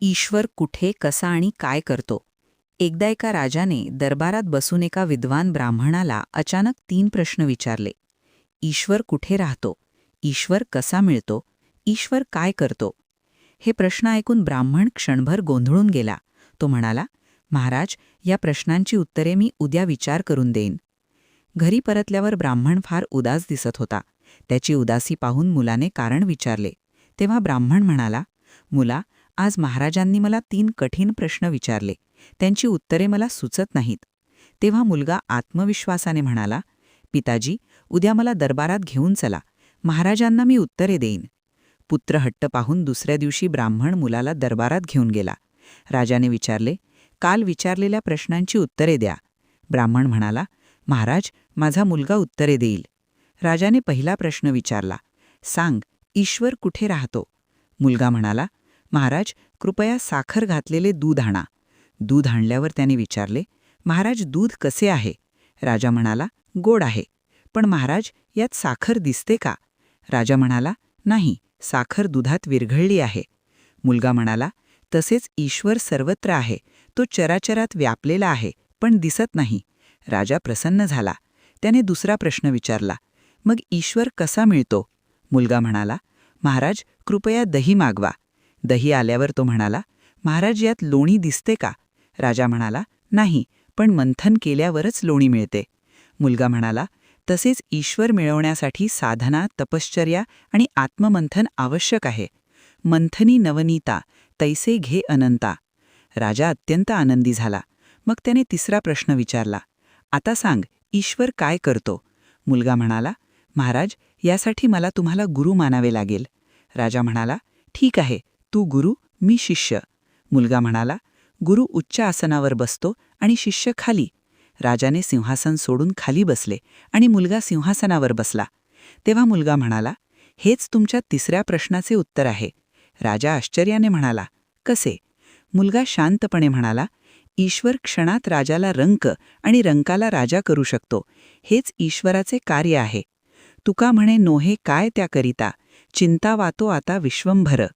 ईश्वर कुठे कसा आणि काय करतो? एकदा एका राजाने दरबारात बसून एका विद्वान ब्राह्मणाला अचानक तीन प्रश्न विचारले. ईश्वर कुठे राहतो? ईश्वर कसा मिळतो? ईश्वर काय करतो? हे प्रश्न ऐकून ब्राह्मण क्षणभर गोंधळून गेला. तो म्हणाला महाराज या प्रश्नांची उत्तरे मी उद्या विचार करून देईन. घरी परतल्यावर ब्राह्मण फार उदास दिसत होता. त्याची उदासी पाहून मुलाने कारण विचारले. तेव्हा ब्राह्मण म्हणाला मुला आज महाराजांनी मला तीन कठीण प्रश्न विचारले. त्यांची उत्तरे मला सुचत नाहीत. तेव्हा मुलगा आत्मविश्वासाने म्हणाला पिताजी उद्या मला दरबारात घेऊन चला. महाराजांना मी उत्तरे देईन. पुत्र हट्ट पाहून दुसऱ्या दिवशी ब्राह्मण मुलाला दरबारात घेऊन गेला. राजाने विचारले काल विचारलेल्या प्रश्नांची उत्तरे द्या. ब्राह्मण म्हणाला महाराज माझा मुलगा उत्तरे देईल. राजाने पहिला प्रश्न विचारला सांग ईश्वर कुठे राहतो? मुलगा म्हणाला महाराज कृपया साखर घातलेले दूध आणा. दूध आणल्यावर त्याने विचारले महाराज दूध कसे आहे? राजा म्हणाला गोड आहे. पण महाराज यात साखर दिसते का? राजा म्हणाला नाही साखर दुधात विरघळली आहे. मुलगा म्हणाला तसेच ईश्वर सर्वत्र आहे तो चराचरात व्यापलेला आहे पण दिसत नाही. राजा प्रसन्न झाला. त्याने दुसरा प्रश्न विचारला मग ईश्वर कसा मिळतो? मुलगा म्हणाला महाराज कृपया दही मागवा. दही आल्यावर तो म्हणाला महाराज यात लोणी दिसते का? राजा म्हणाला नाही पण मंथन केल्यावरच लोणी मिळते. मुलगा म्हणाला तसेच ईश्वर मिळवण्यासाठी साधना तपश्चर्या आणि आत्ममंथन आवश्यक आहे. मंथनी नवनीता तैसे घे अनंता. राजा अत्यंत आनंदी झाला. मग त्याने तिसरा प्रश्न विचारला आता सांग ईश्वर काय करतो? मुलगा म्हणाला महाराज यासाठी मला तुम्हाला गुरु मानावे लागेल. राजा म्हणाला ठीक आहे तू गुरु मी शिष्य. मुलगा म्हणाला गुरु उच्च आसनावर बसतो आणि शिष्य खाली. राजाने सिंहासन सोडून खाली बसले आणि मुलगा सिंहासनावर बसला. तेव्हा मुलगा म्हणाला हेच तुमच्या तिसऱ्या प्रश्नाचे उत्तर आहे. राजा आश्चर्याने म्हणाला कसे? मुलगा शांतपणे म्हणाला ईश्वर क्षणात राजाला रंक आणि रंकाला राजा करू शकतो. हेच ईश्वराचे कार्य आहे. तुका म्हणे नोहे काय त्याकरिता चिंता वातो आता विश्वंभर